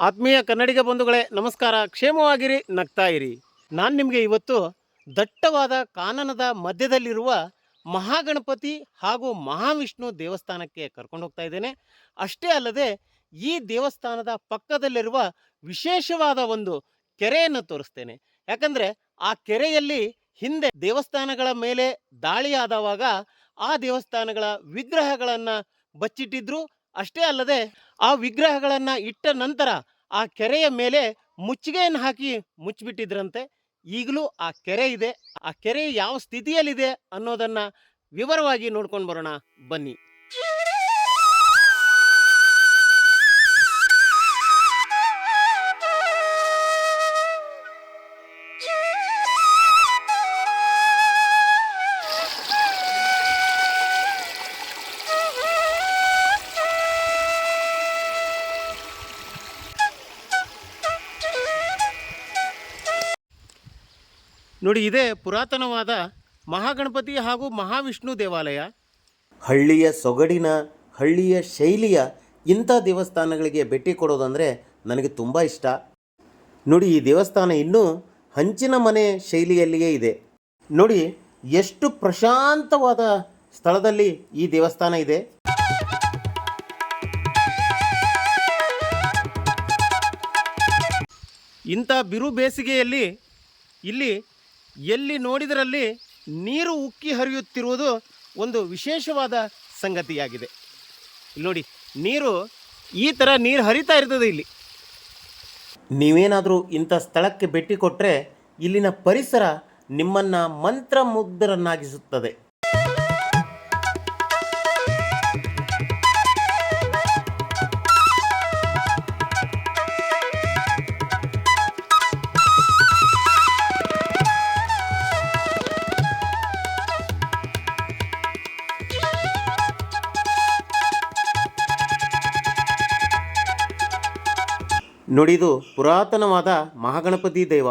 ಆತ್ಮೀಯ ಕನ್ನಡಿಗ ಬಂಧುಗಳೇ, ನಮಸ್ಕಾರ. ಕ್ಷೇಮವಾಗಿರಿ ನಗ್ತಾ ಇರಿ ನಾನು ನಿಮಗೆ ಇವತ್ತು ದಟ್ಟವಾದ ಕಾನನದ ಮಧ್ಯದಲ್ಲಿರುವ ಮಹಾಗಣಪತಿ ಹಾಗೂ ಮಹಾವಿಷ್ಣು ದೇವಸ್ಥಾನಕ್ಕೆ ಕರ್ಕೊಂಡು ಹೋಗ್ತಾ ಇದ್ದೇನೆ. ಅಷ್ಟೇ ಅಲ್ಲದೆ ಈ ದೇವಸ್ಥಾನದ ಪಕ್ಕದಲ್ಲಿರುವ ವಿಶೇಷವಾದ ಒಂದು ಕೆರೆಯನ್ನು ತೋರಿಸ್ತೇನೆ. ಯಾಕಂದರೆ ಆ ಕೆರೆಯಲ್ಲಿ ಹಿಂದೆ ದೇವಸ್ಥಾನಗಳ ಮೇಲೆ ದಾಳಿಯಾದವಾಗ ಆ ದೇವಸ್ಥಾನಗಳ ವಿಗ್ರಹಗಳನ್ನು ಬಚ್ಚಿಟ್ಟಿದ್ರು. ಅಷ್ಟೇ ಅಲ್ಲದೆ ಆ ವಿಗ್ರಹಗಳನ್ನು ಇಟ್ಟ ನಂತರ ಆ ಕೆರೆಯ ಮೇಲೆ ಮುಚ್ಚಿಗೆಯನ್ನು ಹಾಕಿ ಮುಚ್ಚಿಬಿಟ್ಟಿದ್ರಂತೆ. ಈಗಲೂ ಆ ಕೆರೆ ಇದೆ. ಆ ಕೆರೆ ಯಾವ ಸ್ಥಿತಿಯಲ್ಲಿದೆ ಅನ್ನೋದನ್ನ ವಿವರವಾಗಿ ನೋಡ್ಕೊಂಡು ಬರೋಣ. ಬನ್ನಿ. ನೋಡಿ, ಇದೇ ಪುರಾತನವಾದ ಮಹಾಗಣಪತಿ ಹಾಗೂ ಮಹಾವಿಷ್ಣು ದೇವಾಲಯ. ಹಳ್ಳಿಯ ಸೊಗಡಿನ, ಹಳ್ಳಿಯ ಶೈಲಿಯ ಇಂಥ ದೇವಸ್ಥಾನಗಳಿಗೆ ಭೇಟಿ ಕೊಡೋದಂದರೆ ನನಗೆ ತುಂಬ ಇಷ್ಟ. ನೋಡಿ, ಈ ದೇವಸ್ಥಾನ ಇನ್ನೂ ಹಂಚಿನ ಮನೆ ಶೈಲಿಯಲ್ಲಿಯೇ ಇದೆ. ನೋಡಿ, ಎಷ್ಟು ಪ್ರಶಾಂತವಾದ ಸ್ಥಳದಲ್ಲಿ ಈ ದೇವಸ್ಥಾನ ಇದೆ. ಇಂಥ ಬಿರು ಬೇಸಿಗೆಯಲ್ಲಿ ಇಲ್ಲಿ ಎಲ್ಲಿ ನೋಡಿದರಲ್ಲಿ ನೀರು ಉಕ್ಕಿ ಹರಿಯುತ್ತಿರುವುದು ಒಂದು ವಿಶೇಷವಾದ ಸಂಗತಿಯಾಗಿದೆ. ನೋಡಿ, ನೀರು ಈ ಥರ ನೀರು ಹರಿತಾ ಇರ್ತದೆ ಇಲ್ಲಿ. ನೀವೇನಾದರೂ ಇಂಥ ಸ್ಥಳಕ್ಕೆ ಭೇಟಿ ಕೊಟ್ಟರೆ ಇಲ್ಲಿನ ಪರಿಸರ ನಿಮ್ಮನ್ನು ಮಂತ್ರಮುಗ್ಧರನ್ನಾಗಿಸುತ್ತದೆ. ನೋಡಿದು ಪುರಾತನವಾದ ಮಹಾಗಣಪತಿ ದೇವ.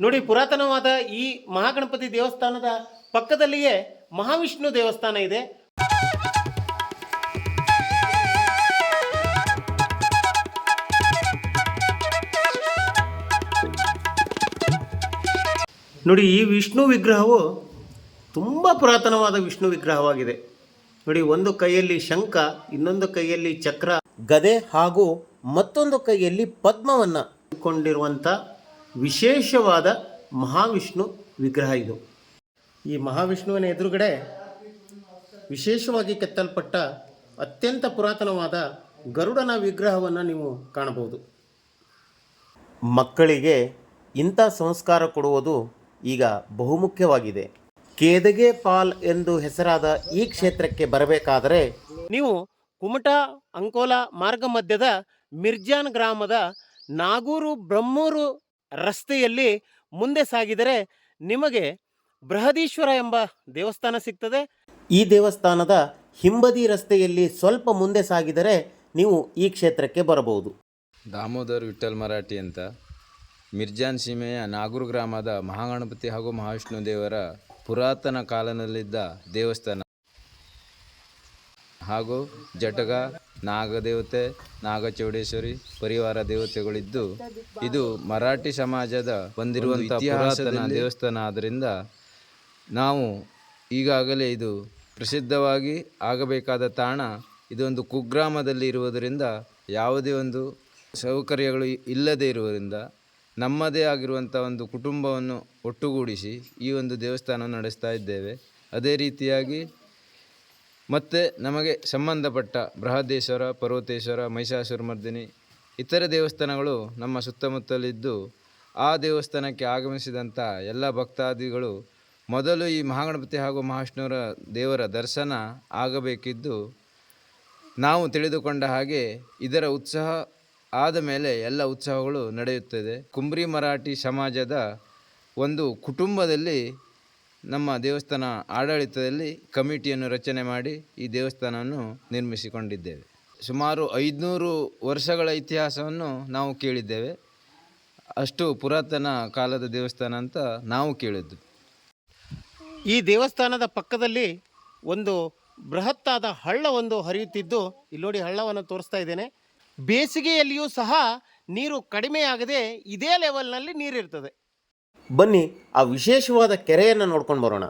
ನೋಡಿ ಪುರಾತನವಾದ ಈ ಮಹಾಗಣಪತಿ ದೇವಸ್ಥಾನದ ಪಕ್ಕದಲ್ಲಿಯೇ ಮಹಾವಿಷ್ಣು ದೇವಸ್ಥಾನ ಇದೆ. ನೋಡಿ ಈ ವಿಷ್ಣು ವಿಗ್ರಹವು ತುಂಬ ಪುರಾತನವಾದ ವಿಷ್ಣು ವಿಗ್ರಹವಾಗಿದೆ. ನೋಡಿ ಒಂದು ಕೈಯಲ್ಲಿ ಶಂಖ ಇನ್ನೊಂದು ಕೈಯಲ್ಲಿ ಚಕ್ರ. ಗದೆ ಹಾಗೂ ಮತ್ತೊಂದು ಕೈಯಲ್ಲಿ ಪದ್ಮವನ್ನು ಕೊಂಡಿರುವಂಥ ವಿಶೇಷವಾದ ಮಹಾವಿಷ್ಣು ವಿಗ್ರಹ ಇದು. ಈ ಮಹಾವಿಷ್ಣುವಿನ ಎದುರುಗಡೆ ವಿಶೇಷವಾಗಿ ಕೆತ್ತಲ್ಪಟ್ಟ ಅತ್ಯಂತ ಪುರಾತನವಾದ ಗರುಡನ ವಿಗ್ರಹವನ್ನು ನೀವು ಕಾಣಬಹುದು. ಮಕ್ಕಳಿಗೆ ಇಂಥ ಸಂಸ್ಕಾರ ಕೊಡುವುದು ಈಗ ಬಹುಮುಖ್ಯವಾಗಿದೆ. ಕೇದಗೆ ಪಾಲ್ ಎಂದು ಹೆಸರಾದ ಈ ಕ್ಷೇತ್ರಕ್ಕೆ ಬರಬೇಕಾದರೆ ನೀವು ಕುಮಟಾ ಅಂಕೋಲಾ ಮಾರ್ಗ ಮಧ್ಯದ ಮಿರ್ಜಾನ್ ಗ್ರಾಮದ ನಾಗೂರು ಬ್ರಹ್ಮೂರು ರಸ್ತೆಯಲ್ಲಿ ಮುಂದೆ ಸಾಗಿದರೆ ನಿಮಗೆ ಬೃಹದೀಶ್ವರ ಎಂಬ ದೇವಸ್ಥಾನ ಸಿಗ್ತದೆ. ಈ ದೇವಸ್ಥಾನದ ಹಿಂಬದಿ ರಸ್ತೆಯಲ್ಲಿ ಸ್ವಲ್ಪ ಮುಂದೆ ಸಾಗಿದರೆ ನೀವು ಈ ಕ್ಷೇತ್ರಕ್ಕೆ ಬರಬಹುದು. ದಾಮೋದರ್ ವಿಠಲ್ ಮರಾಠಿ ಅಂತ. ಮಿರ್ಜಾನ್ ಸೀಮೆಯ ನಾಗೂರು ಗ್ರಾಮದ ಮಹಾಗಣಪತಿ ಹಾಗೂ ಮಹಾವಿಷ್ಣು ದೇವರ ಪುರಾತನ ಕಾಲದಲ್ಲಿದ್ದ ದೇವಸ್ಥಾನ. ಹಾಗೂ ಜಟಗ ನಾಗದೇವತೆ ನಾಗಚೌಡೇಶ್ವರಿ ಪರಿವಾರ ದೇವತೆಗಳಿದ್ದು ಇದು ಮರಾಠಿ ಸಮಾಜದ ಬಂದಿರುವಂಥ ಪುರಾತನ ದೇವಸ್ಥಾನ ಆದ್ದರಿಂದ ನಾವು ಈಗಾಗಲೇ ಇದು ಪ್ರಸಿದ್ಧವಾಗಿ ಆಗಬೇಕಾದ ತಾಣ ಇದೊಂದು ಕುಗ್ರಾಮದಲ್ಲಿ ಇರುವುದರಿಂದ ಯಾವುದೇ ಒಂದು ಸೌಕರ್ಯಗಳು ಇಲ್ಲದೇ ಇರುವುದರಿಂದ ನಮ್ಮದೇ ಆಗಿರುವಂಥ ಒಂದು ಕುಟುಂಬವನ್ನು ಒಟ್ಟುಗೂಡಿಸಿ ಈ ಒಂದು ದೇವಸ್ಥಾನವನ್ನು ನಡೆಸ್ತಾ ಇದ್ದೇವೆ. ಅದೇ ರೀತಿಯಾಗಿ ಮತ್ತು ನಮಗೆ ಸಂಬಂಧಪಟ್ಟ ಬೃಹದೇಶ್ವರ, ಪರ್ವತೇಶ್ವರ ಮಹಿಷಾಸುರಮರ್ದಿನಿ ಇತರ ದೇವಸ್ಥಾನಗಳು ನಮ್ಮ ಸುತ್ತಮುತ್ತಲಿದ್ದು ಆ ದೇವಸ್ಥಾನಕ್ಕೆ ಆಗಮಿಸಿದಂಥ ಎಲ್ಲ ಭಕ್ತಾದಿಗಳು ಮೊದಲು ಈ ಮಹಾಗಣಪತಿ ಹಾಗೂ ಮಹಾಷ್ಣುವರ ದೇವರ ದರ್ಶನ ಆಗಬೇಕಿದ್ದು ನಾವು ತಿಳಿದುಕೊಂಡ ಹಾಗೆ ಇದರ ಉತ್ಸಾಹ ಆದ ಮೇಲೆ ಎಲ್ಲ ಉತ್ಸವಗಳು ನಡೆಯುತ್ತದೆ. ಕುಂಬ್ರಿ ಮರಾಠಿ ಸಮಾಜದ ಒಂದು ಕುಟುಂಬದಲ್ಲಿ ನಮ್ಮ ದೇವಸ್ಥಾನ ಆಡಳಿತದಲ್ಲಿ ಕಮಿಟಿಯನ್ನು ರಚನೆ ಮಾಡಿ ಈ ದೇವಸ್ಥಾನವನ್ನು ನಿರ್ಮಿಸಿಕೊಂಡಿದ್ದೇವೆ. ಸುಮಾರು ಐದುನೂರು ವರ್ಷಗಳ ಇತಿಹಾಸವನ್ನು ನಾವು ಕೇಳಿದ್ದೇವೆ. ಅಷ್ಟು ಪುರಾತನ ಕಾಲದ ದೇವಸ್ಥಾನ ಅಂತ ನಾವು ಕೇಳಿದ್ದು. ಈ ದೇವಸ್ಥಾನದ ಪಕ್ಕದಲ್ಲಿ ಒಂದು ಬೃಹತ್ತಾದ ಹಳ್ಳ ಒಂದು ಹರಿಯುತ್ತಿದ್ದು, ಇಲ್ಲಿ ನೋಡಿ ಹಳ್ಳವನ್ನು ತೋರಿಸ್ತಾ ಇದ್ದೇನೆ. ಬೇಸಿಗೆಯಲ್ಲಿಯೂ ಸಹ ನೀರು ಕಡಿಮೆಯಾಗದೆ ಇದೇ ಲೆವೆಲ್ನಲ್ಲಿ ನೀರಿರ್ತದೆ. ಬನ್ನಿ, ಆ ವಿಶೇಷವಾದ ಕೆರೆಯನ್ನು ನೋಡ್ಕೊಂಡು ಬರೋಣ.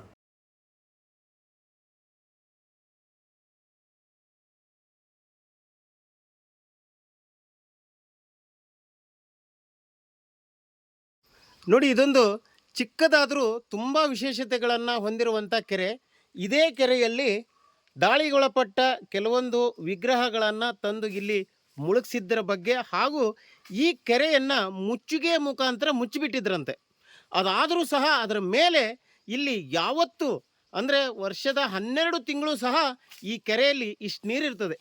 ನೋಡಿ, ಇದೊಂದು ಚಿಕ್ಕದಾದರೂ ತುಂಬ ವಿಶೇಷತೆಗಳನ್ನು ಹೊಂದಿರುವಂಥ ಕೆರೆ. ಇದೇ ಕೆರೆಯಲ್ಲಿ ದಾಳಿಗೊಳಪಟ್ಟ ಕೆಲವೊಂದು ವಿಗ್ರಹಗಳನ್ನು ತಂದು ಇಲ್ಲಿ ಮುಳುಗಿಸಿದ್ದರ ಬಗ್ಗೆ ಹಾಗೂ ಈ ಕೆರೆಯನ್ನು ಮುಚ್ಚುಗೆ ಮುಖಾಂತರ ಮುಚ್ಚಿಬಿಟ್ಟಿದ್ರಂತೆ. ಅದಾದರೂ ಸಹ ಅದರ ಮೇಲೆ ಇಲ್ಲಿ ಯಾವತ್ತು, ಅಂದರೆ ವರ್ಷದ ಹನ್ನೆರಡು ತಿಂಗಳು ಸಹ ಈ ಕೆರೆಯಲ್ಲಿ ಇಷ್ಟು ನೀರಿರ್ತದೆ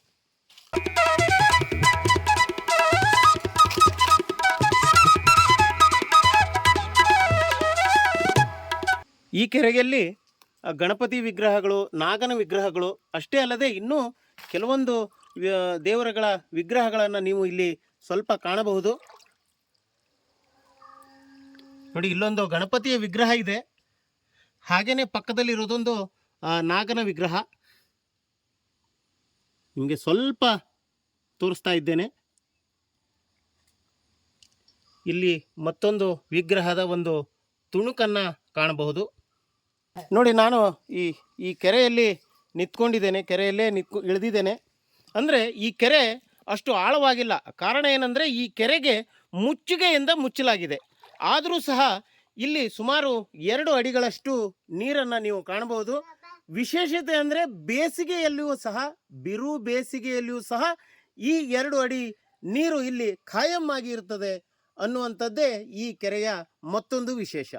ಈ ಕೆರೆಯಲ್ಲಿ ಗಣಪತಿ ವಿಗ್ರಹಗಳು, ನಾಗನ ವಿಗ್ರಹಗಳು ಅಷ್ಟೇ ಅಲ್ಲದೆ ಇನ್ನೂ ಕೆಲವೊಂದು ದೇವರಗಳ ವಿಗ್ರಹಗಳನ್ನು ನೀವು ಇಲ್ಲಿ ಸ್ವಲ್ಪ ಕಾಣಬಹುದು. ನೋಡಿ, ಇಲ್ಲೊಂದು ಗಣಪತಿಯ ವಿಗ್ರಹ ಇದೆ. ಹಾಗೆಯೇ ಪಕ್ಕದಲ್ಲಿರೋದೊಂದು ಇರೋದೊಂದು ನಾಗನ ವಿಗ್ರಹ. ನಿಮಗೆ ಸ್ವಲ್ಪ ತೋರಿಸ್ತಾ ಇದ್ದೇನೆ. ಇಲ್ಲಿ ಮತ್ತೊಂದು ವಿಗ್ರಹದ ಒಂದು ತುಣುಕನ್ನು ಕಾಣಬಹುದು. ನೋಡಿ, ನಾನು ಈ ಈ ಕೆರೆಯಲ್ಲಿ ನಿಂತ್ಕೊಂಡಿದ್ದೇನೆ, ಕೆರೆಯಲ್ಲೇ ನಿಂತ್ಕೊ, ಇಳಿದಿದ್ದೇನೆ. ಅಂದರೆ, ಈ ಕೆರೆ ಅಷ್ಟು ಆಳವಾಗಿಲ್ಲ. ಕಾರಣ ಏನಂದರೆ, ಈ ಕೆರೆಗೆ ಮುಚ್ಚಿಗೆಯಿಂದ ಮುಚ್ಚಲಾಗಿದೆ. ಆದರೂ ಸಹ ಇಲ್ಲಿ ಸುಮಾರು ಎರಡು ಅಡಿಗಳಷ್ಟು ನೀರನ್ನು ನೀವು ಕಾಣಬಹುದು. ವಿಶೇಷತೆ ಅಂದರೆ ಬೇಸಿಗೆಯಲ್ಲಿಯೂ ಸಹ, ಬಿರು ಬೇಸಿಗೆಯಲ್ಲಿಯೂ ಸಹ ಈ ಎರಡು ಅಡಿ ನೀರು ಇಲ್ಲಿ ಖಾಯಂ ಆಗಿ ಇರ್ತದೆ ಅನ್ನುವಂಥದ್ದೇ ಈ ಕೆರೆಯ ಮತ್ತೊಂದು ವಿಶೇಷ.